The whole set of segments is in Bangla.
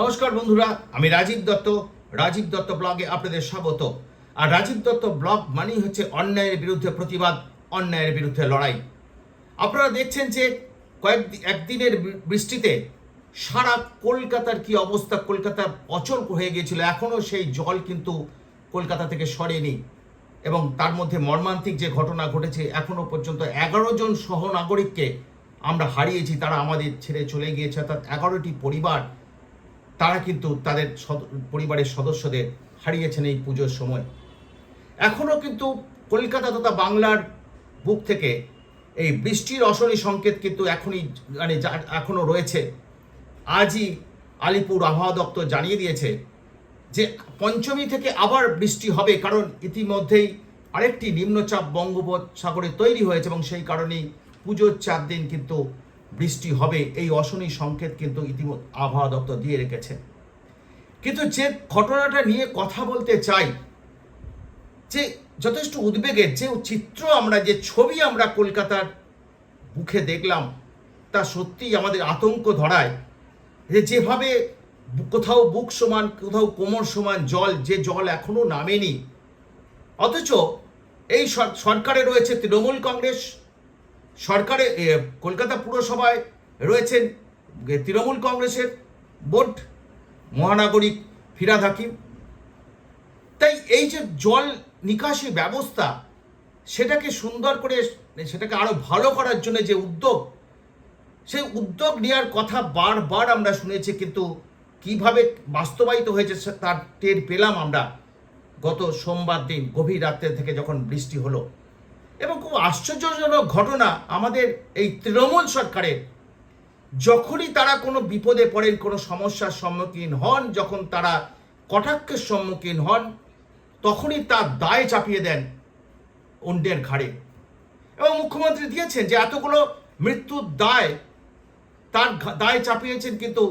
নমস্কার বন্ধুরা, আমি রাজীব দত্ত রাজীব দত্ত ব্লগে আপনাদের স্বাগত। আর রাজীব দত্ত ব্লগ মানেই হচ্ছে অন্যায়ের বিরুদ্ধে প্রতিবাদ, অন্যায়ের বিরুদ্ধে লড়াই। আপনারা দেখছেন যে কয়েক একদিনের বৃষ্টিতে সারা কলকাতার কি অবস্থা, কলকাতা অচল হয়ে গিয়েছিল। এখনও সেই জল কিন্তু কলকাতা থেকে সরেনি। এবং তার মধ্যে মর্মান্তিক যে ঘটনা ঘটেছে, এখনও পর্যন্ত এগারো জন সহনাগরিককে আমরা হারিয়েছি। তারা আমাদের ছেড়ে চলে গিয়েছে। অর্থাৎ এগারোটি পরিবার তারা কিন্তু তাদের পরিবারের সদস্যদের হারিয়েছেন এই পুজোর সময়। এখনও কিন্তু কলকাতা তথা বাংলার বুক থেকে এই বৃষ্টির অশনি সংকেত কিন্তু এখনই মানে এখনও রয়েছে। আজই আলিপুর আবহাওয়া দপ্তর জানিয়ে দিয়েছে যে পঞ্চমী থেকে আবার বৃষ্টি হবে, কারণ ইতিমধ্যেই আরেকটি নিম্নচাপ বঙ্গোপসাগরে তৈরি হয়েছে এবং সেই কারণেই পুজোর চার দিন কিন্তু বৃষ্টি হবে, এই অশনি সংকেত কিন্তু ইতিমধ্যে আবহাওয়া দপ্তর দিয়ে রেখেছে। কিন্তু যে ঘটনাটা নিয়ে কথা বলতে চাই, যে যথেষ্ট উদ্বেগের যে চিত্র আমরা, যে ছবি আমরা কলকাতার বুকে দেখলাম, তা সত্যিই আমাদের আতঙ্ক ধরায়। যে যেভাবে কোথাও বুক সমান, কোথাও কোমর সমান জল, যে জল এখনও নামেনি, অথচ এই সরকারে রয়েছে তৃণমূল কংগ্রেস সরকারে কলকাতা পুরসভায় রয়েছেন তৃণমূল কংগ্রেসের বোর্ড মহানাগরিক ফিরাদ হাকিম। তাই এই যে জল নিকাশি ব্যবস্থা, সেটাকে সুন্দর করে, সেটাকে আরও ভালো করার জন্য যে উদ্যোগ, সেই উদ্যোগ নেওয়ার কথা বারবার আমরা শুনেছি, কিন্তু কীভাবে বাস্তবায়িত হয়েছে তার টের পেলাম আমরা গত সোমবার দিন, গভীর রাত্রে থেকে যখন বৃষ্টি হলো। এবং খুব আশ্চর্যজনক ঘটনা আমাদের এই তৃণমূল সরকারের। যখনই তারা কোনো বিপদে পড়েন, কোনো সমস্যার সম্মুখীন হন, যখন তারা কটাক্ষের সম্মুখীন হন, তখনই তার দায় চাপিয়ে দেন অন্যের ঘাড়ে। এবং মুখ্যমন্ত্রী দিয়েছেন যে এতগুলো মৃত্যুর দায় তার দায় চাপিয়েছেন কিন্তু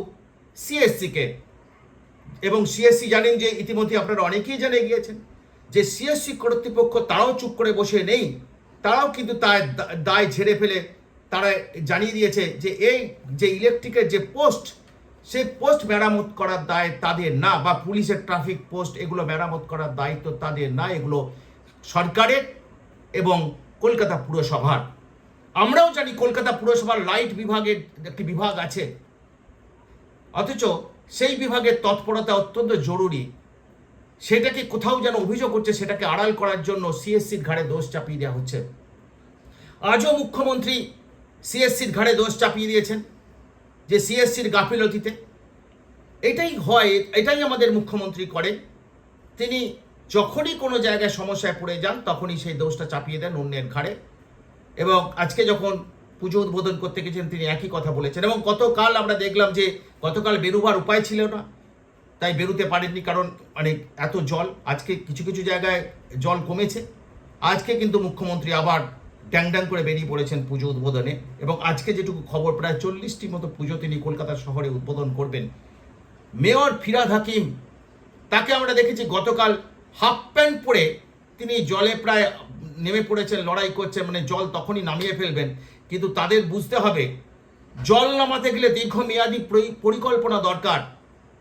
সিএসসিকে। এবং সিএসসি জানেন যে ইতিমধ্যে আপনারা অনেকেই জেনে গিয়েছেন যে সিএসসি কর্তৃপক্ষ তারাও চুপ করে বসে নেই। তারাও কিন্তু তার দায় ঝেড়ে ফেলে। তারা জানিয়ে দিয়েছে যে এই যে ইলেকট্রিকের যে পোস্ট সেই পোস্ট মেরামত করার দায় তাদের না বা পুলিশের ট্রাফিক পোস্ট এগুলো মেরামত করার দায়িত্ব তাদের না, এগুলো সরকারের এবং কলকাতা পুরসভার। আমরাও জানি কলকাতা পুরসভার লাইট বিভাগের একটি বিভাগ আছে। অথচ সেই বিভাগের তৎপরতা অত্যন্ত জরুরি। সেটাকে কোথাও যেন অভিযোগ হচ্ছে সেটাকে আড়াল করার জন্য সিএসসির ঘাড়ে দোষ চাপিয়ে দেওয়া হচ্ছে। আজও মুখ্যমন্ত্রী সিএসসির ঘাড়ে দোষ চাপিয়ে দিয়েছেন যে সিএসসির গাফিলতিতে। এটাই হয়, এটাই আমাদের মুখ্যমন্ত্রী করেন। তিনি যখনই কোনো জায়গায় সমস্যায় পড়ে যান, তখনই সেই দোষটা চাপিয়ে দেন অন্যের ঘাড়ে। এবং আজকে যখন পুজো উদ্বোধন করতে গেছেন, তিনি একই কথা বলেছেন। এবং গতকাল আমরা দেখলাম যে গতকাল বেরোবার উপায় ছিল না। তাই বেরোতে পারেননি কারণ মানে এত জল, আজকে কিছু কিছু জায়গায় জল কমেছে। আজকে কিন্তু মুখ্যমন্ত্রী আবার ড্যাং ড্যাং করে বেরিয়ে পড়েছেন পুজো উদ্বোধনে এবং আজকে যেটুকু খবর, প্রায় চল্লিশটি মতো পুজো তিনি কলকাতা শহরে উদ্বোধন করবেন। মেয়র ফিরাদ হাকিম, তাকে আমরা দেখেছি গতকাল হাফ প্যান্ট পরে তিনি জলে প্রায় নেমে পড়েছেন, লড়াই করছেন মানে জল তখনই নামিয়ে ফেলবেন। কিন্তু তাদের বুঝতে হবে, জল নামাতে গেলে দীর্ঘমেয়াদী পরি- পরিকল্পনা দরকার।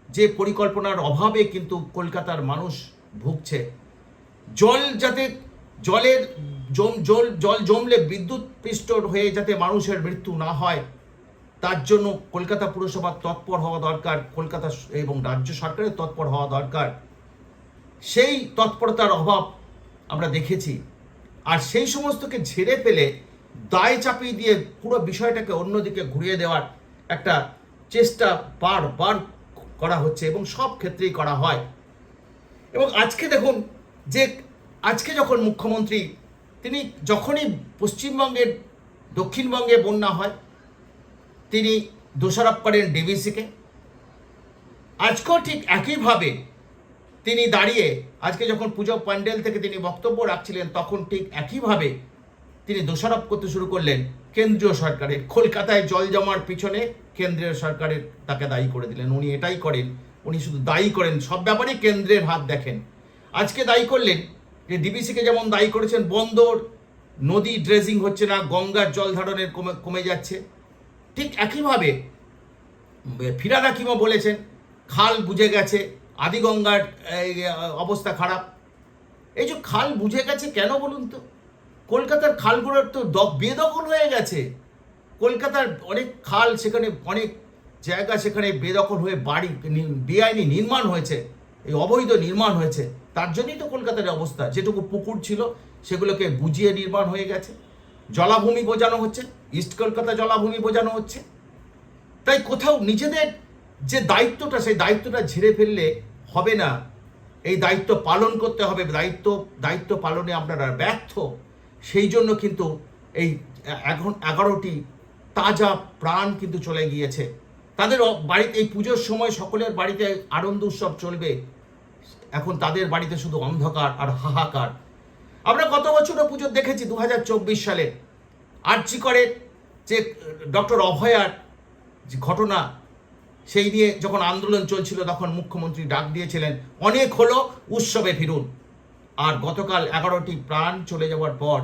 যে পরিকল্পনার অভাবে কিন্তু কলকাতার মানুষ ভুগছে। জল যাতে, জলের জম, জল জল জমলে বিদ্যুৎ পৃষ্ঠ হয়ে যাতে মানুষের মৃত্যু না হয়, তার জন্য কলকাতা পুরসভার তৎপর হওয়া দরকার, কলকাতা এবং রাজ্য সরকারের তৎপর হওয়া দরকার। সেই তৎপরতার অভাব আমরা দেখেছি। আর সেই সমস্তকে ঝেড়ে ফেলে, দায় চাপিয়ে দিয়ে পুরো বিষয়টাকে অন্যদিকে ঘুরিয়ে দেওয়ার একটা চেষ্টা বারবার করা হচ্ছে এবং সব ক্ষেত্রেই করা হয়। এবং আজকে দেখুন যে আজকে যখন মুখ্যমন্ত্রী, তিনি যখনই পশ্চিমবঙ্গের, দক্ষিণবঙ্গে বন্যা হয়, তিনি দোষারোপ করেন ডিভিসিকে আজকেও ঠিক একইভাবে তিনি দাঁড়িয়ে আজকে যখন পুজো প্যান্ডেল থেকে তিনি বক্তব্য রাখছিলেন, তখন ঠিক একইভাবে তিনি দোষারোপ করতে শুরু করলেন কেন্দ্রীয় সরকারের। কলকাতায় জল জমার পিছনে কেন্দ্রীয় সরকারের তাকে দায়ী করে দিলেন। উনি এটাই করেন। উনি শুধু দায়ী করেন, সব ব্যাপারেই কেন্দ্রের হাত দেখেন। আজকে দায়ী করলেন যে ডিবিসিকে যেমন দায়ী করেছেন, বন্দর, নদী ড্রেজিং হচ্ছে না, গঙ্গার জল ধারণের কমে কমে যাচ্ছে। ঠিক একইভাবে ফিরাদ হাকিমও বলেছেন, খাল বুঝে গেছে, আদিগঙ্গার অবস্থা খারাপ। এই যে খাল বুঝে গেছে কেন বলুন তো? কলকাতার খালগুলোর তো বেদখল হয়ে গেছে। কলকাতার অনেক খাল সেখানে, অনেক জায়গা সেখানে বেদখল হয়ে বাড়ি বেআইনি নির্মাণ হয়েছে, এই অবৈধ নির্মাণ হয়েছে, তার জন্যই তো কলকাতার অবস্থা। যেটুকু পুকুর ছিল, সেগুলোকে বুঝিয়ে নির্মাণ হয়ে গেছে। জলাভূমি বোঝানো হচ্ছে, ইস্ট কলকাতা জলাভূমি বোঝানো হচ্ছে। তাই কোথাও নিজেদের যে দায়িত্বটা, সেই দায়িত্বটা ঝেড়ে ফেললে হবে না। এই দায়িত্ব পালন করতে হবে, দায়িত্ব দায়িত্ব পালনে আপনারা ব্যর্থ। সেই জন্য কিন্তু এই এখন এগারোটি তাজা প্রাণ কিন্তু চলে গিয়েছে। তাদের বাড়িতে এই পুজোর সময় সকলের বাড়িতে আনন্দ উৎসব চলবে। এখন তাদের বাড়িতে শুধু অন্ধকার আর হাহাকার। আমরা গত বছরও পুজো দেখেছি দু হাজার চব্বিশ সালে। আর্চি করে যে ডক্টর অভয়ার যে ঘটনা, সেই নিয়ে যখন আন্দোলন চলছিল, তখন মুখ্যমন্ত্রী ডাক দিয়েছিলেন, অনেক হলো, উৎসবে ফিরুন। আর গতকাল এগারোটি প্রাণ চলে যাওয়ার পর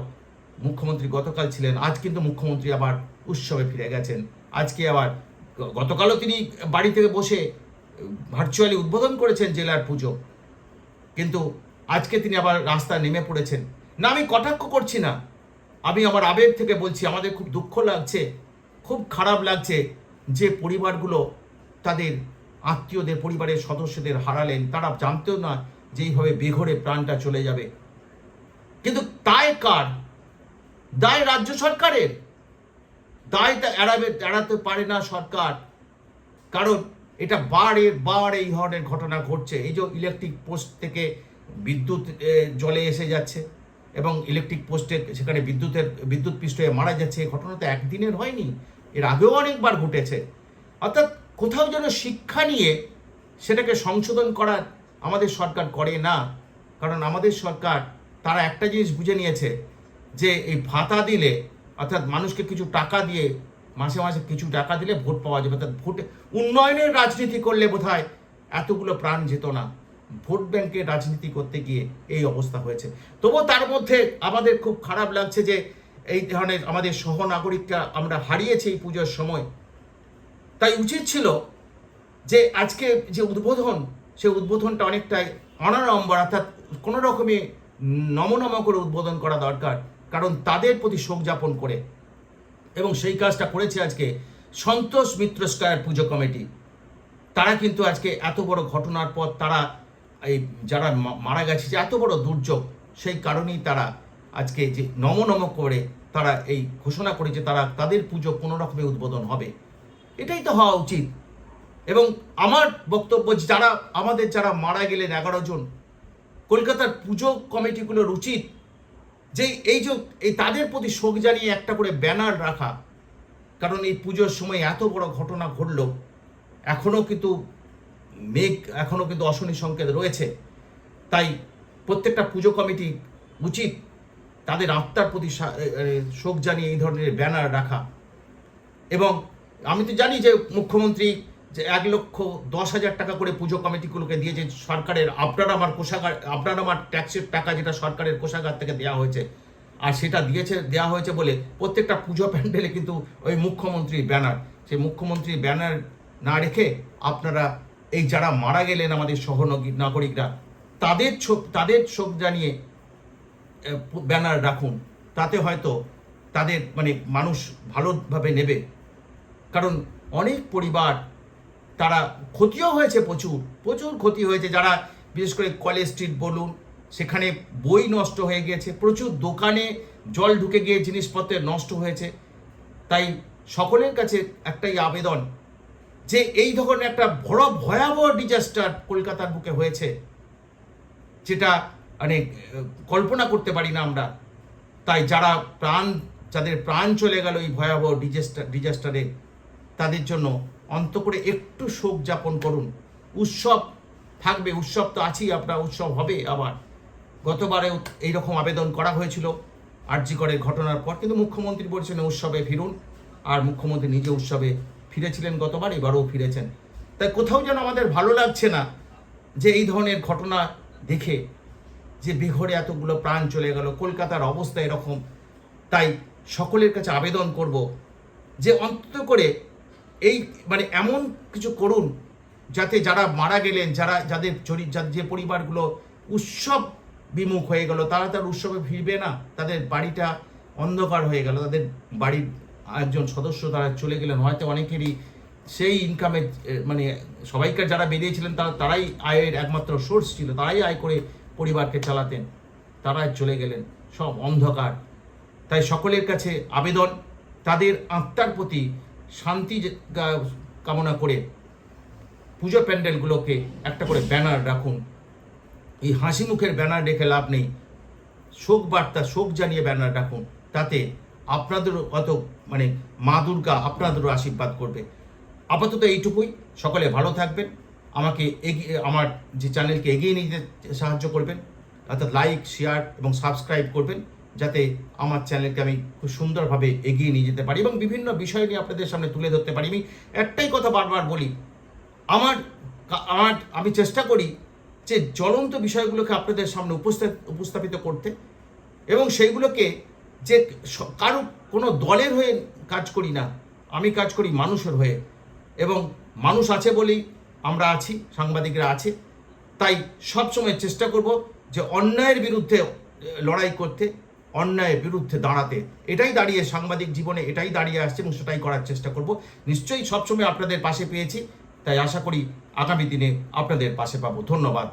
মুখ্যমন্ত্রী গতকাল ছিলেন, আজ কিন্তু মুখ্যমন্ত্রী আবার উৎসবে ফিরে গেছেন। আজকে আবার গতকালও তিনি বাড়ি থেকে বসে ভার্চুয়ালি উদ্বোধন করেছেন জেলার পুজো। কিন্তু আজকে তিনি আবার রাস্তায় নেমে পড়েছেন। না, আমি কটাক্ষ করছি না। আমি আমার আবেগ থেকে বলছি, আমাদের খুব দুঃখ লাগছে, খুব খারাপ লাগছে যে পরিবারগুলো তাদের আত্মীয়দের, পরিবারের সদস্যদের হারালেন। তারা জানতেও না যে এইভাবে বেঘরে প্রাণটা চলে যাবে। কিন্তু তাই কার? দায় রাজ্য সরকারের। দায় তা এড়াবে, এড়াতে পারে না সরকার। কারণ এটা বারে, বার এই ধরনের ঘটনা ঘটছে। এই যে ইলেকট্রিক পোস্ট থেকে বিদ্যুৎ জলে এসে যাচ্ছে এবং ইলেকট্রিক পোস্টে সেখানে বিদ্যুতের, বিদ্যুৎ পৃষ্ঠ হয়ে মারা যাচ্ছে। এই ঘটনা তো একদিনের হয়নি, এর আগেও অনেকবার ঘটেছে। অর্থাৎ কোথাও যেন শিক্ষা নিয়ে সেটাকে সংশোধন করার আমাদের সরকার করে না। কারণ আমাদের সরকার তারা একটা জিনিস বুঝে নিয়েছে যে এই ভাতা দিলে, অর্থাৎ মানুষকে কিছু টাকা দিয়ে, মাসে মাসে কিছু টাকা দিলে ভোট পাওয়া যাবে। অর্থাৎ ভোটে, উন্নয়নের রাজনীতি করলে বোধহয় এতগুলো প্রাণ যেত না। ভোট ব্যাংকের রাজনীতি করতে গিয়ে এই অবস্থা হয়েছে। তবুও তার মধ্যে আমাদের খুব খারাপ লাগছে যে, এই ধরনের আমাদের সহনাগরিকরা আমরা হারিয়েছি এই পুজোর সময়। তাই উচিত ছিল যে আজকে যে উদ্বোধন, সেই উদ্বোধনটা অনেকটাই অনারম্বর অর্থাৎ কোনো রকমে নমনম করে উদ্বোধন করা দরকার। কারণ তাদের প্রতি শোক যাপন করে। এবং সেই কাজটা করেছে আজকে সন্তোষ মিত্র স্কয়ার পুজো কমিটি। তারা কিন্তু আজকে এত বড় ঘটনার পর তারা এই যারা মারা গেছে, যে এত বড় দুর্যোগ, সেই কারণেই তারা আজকে যে নম নম করে তারা এই ঘোষণা করেছে তারা, তাদের পুজো কোনো রকমে উদ্বোধন হবে। এটাই তো হওয়া উচিত। এবং আমার বক্তব্য যে যারা, আমাদের যারা মারা গেলেন এগারো জন, কলকাতার পুজো কমিটিগুলোর উচিত যে এই যে, এই তাদের প্রতি শোক জানিয়ে একটা করে ব্যানার রাখা, কারণ এই পুজোর সময় এত বড় ঘটনা ঘটল এখনও কিন্তু মেঘ এখনও কিন্তু অশনি সংকেত রয়েছে। তাই প্রত্যেকটা পুজো কমিটি উচিত তাদের আত্মার প্রতি শোক জানিয়ে এই ধরনের ব্যানার রাখা। এবং আমি তো জানি যে মুখ্যমন্ত্রী যে এক লক্ষ দশ হাজার টাকা করে পুজো কমিটিগুলোকে দিয়েছে, সরকারের আপনার আমার কোষাগার আপনার আমার ট্যাক্সের টাকা যেটা সরকারের কোষাগার থেকে দেওয়া হয়েছে, আর সেটা দিয়েছে দেওয়া হয়েছে বলে প্রত্যেকটা পুজো প্যান্ডেলে কিন্তু ওই মুখ্যমন্ত্রীর ব্যানার সেই মুখ্যমন্ত্রীর ব্যানার না রেখে আপনারা এই যারা মারা গেলেন আমাদের সহনগী, নাগরিকরা, তাদের শোক তাদের শোক জানিয়ে ব্যানার রাখুন, তাতে হয়তো তাদের মানে মানুষ ভালোভাবে নেবে। কারণ অনেক পরিবার তারা ক্ষতিও হয়েছে প্রচুর প্রচুর ক্ষতি হয়েছে। যারা বিশেষ করে কলেজ স্ট্রিট বলুন, সেখানে বই নষ্ট হয়ে গিয়েছে, প্রচুর দোকানে জল ঢুকে গিয়ে জিনিসপত্রের নষ্ট হয়েছে। তাই সকলের কাছে একটাই আবেদন যে এই ধরনের একটা বড় ভয়াবহ ডিজাস্টার কলকাতার বুকে হয়েছে, যেটা মানে কল্পনা করতে পারি না আমরা। তাই যারা প্রাণ, যাদের প্রাণ চলে গেল এই ভয়াবহ ডিজাস্টার ডিজাস্টারে তাদের জন্য অন্ত করে একটু শোক যাপন করুন। উৎসব থাকবে, উৎসব তো আছেই, আপনার উৎসব হবে আবার। গতবারেও এইরকম আবেদন করা হয়েছিল আরজিকরের ঘটনার পর, কিন্তু মুখ্যমন্ত্রী বলছেন উৎসবে ফিরুন, আর মুখ্যমন্ত্রী নিজে উৎসবে ফিরেছিলেন গতবার, এবারও ফিরেছেন। তাই কোথাও যেন আমাদের ভালো লাগছে না যে এই ধরনের ঘটনা দেখে যে বেঘরে এতগুলো প্রাণ চলে গেল, কলকাতার অবস্থা এরকম। তাই সকলের কাছে আবেদন করব যে অন্তত করে এই মানে এমন কিছু করুন যাতে যারা মারা গেলেন, যারা যাদের যে পরিবারগুলো উৎসব বিমুখ হয়ে গেল, তারা তার উৎসবে ফিরবে না। তাদের বাড়িটা অন্ধকার হয়ে গেল, তাদের বাড়ির একজন সদস্য তারা চলে গেলেন। হয়তো অনেকেরই সেই ইনকামের মানে সবাইকার যারা বেরিয়েছিলেন, তারা, তারাই আয়ের একমাত্র সোর্স ছিল, তারাই আয় করে পরিবারকে চালাতেন। তারাই চলে গেলেন, সব অন্ধকার। তাই সকলের কাছে আবেদন, তাদের আত্মার প্রতি শান্তি কামনা করে পুজো প্যান্ডেলগুলোকে একটা করে ব্যানার রাখুন। এই হাসি মুখের ব্যানার রেখে লাভ নেই। শোক বার্তা, শোক জানিয়ে ব্যানার রাখুন। তাতে আপনাদেরও অত মানে মা দুর্গা আপনাদেরও আশীর্বাদ করবে। আপাতত এইটুকুই। সকলে ভালো থাকবেন। আমাকে এগিয়ে, আমার যে চ্যানেলকে এগিয়ে নিয়ে যেতে সাহায্য করবেন। অর্থাৎ লাইক শেয়ার এবং সাবস্ক্রাইব করবেন। যাতে আমার চ্যানেলকে আমি খুব সুন্দরভাবে এগিয়ে নিয়ে যেতে পারি এবং বিভিন্ন বিষয় নিয়ে আপনাদের সামনে তুলে ধরতে পারি। আমি একটাই কথা বারবার বলি, আমার আমার, আমি চেষ্টা করি যে জ্বলন্ত বিষয়গুলোকে আপনাদের সামনে উপস্থাপিত করতে এবং সেইগুলোকে যে কারও কোনো দলের হয়ে কাজ করি না, আমি কাজ করি মানুষের হয়ে এবং মানুষ আছে বলেই আমরা আছি, সাংবাদিকরা আছে, তাই সবসময় চেষ্টা করব যে অন্যায়ের বিরুদ্ধে লড়াই করতে অন্যায়ের বিরুদ্ধে দাঁড়াতে। এটাই দাঁড়িয়ে সাংবাদিক জীবনে এটাই দাঁড়িয়ে আসছে এবং সেটাই করার চেষ্টা করব। নিশ্চয়ই সবসময় আপনাদের পাশে পেয়েছি, তাই আশা করি আগামী দিনে আপনাদের পাশে পাবো। ধন্যবাদ।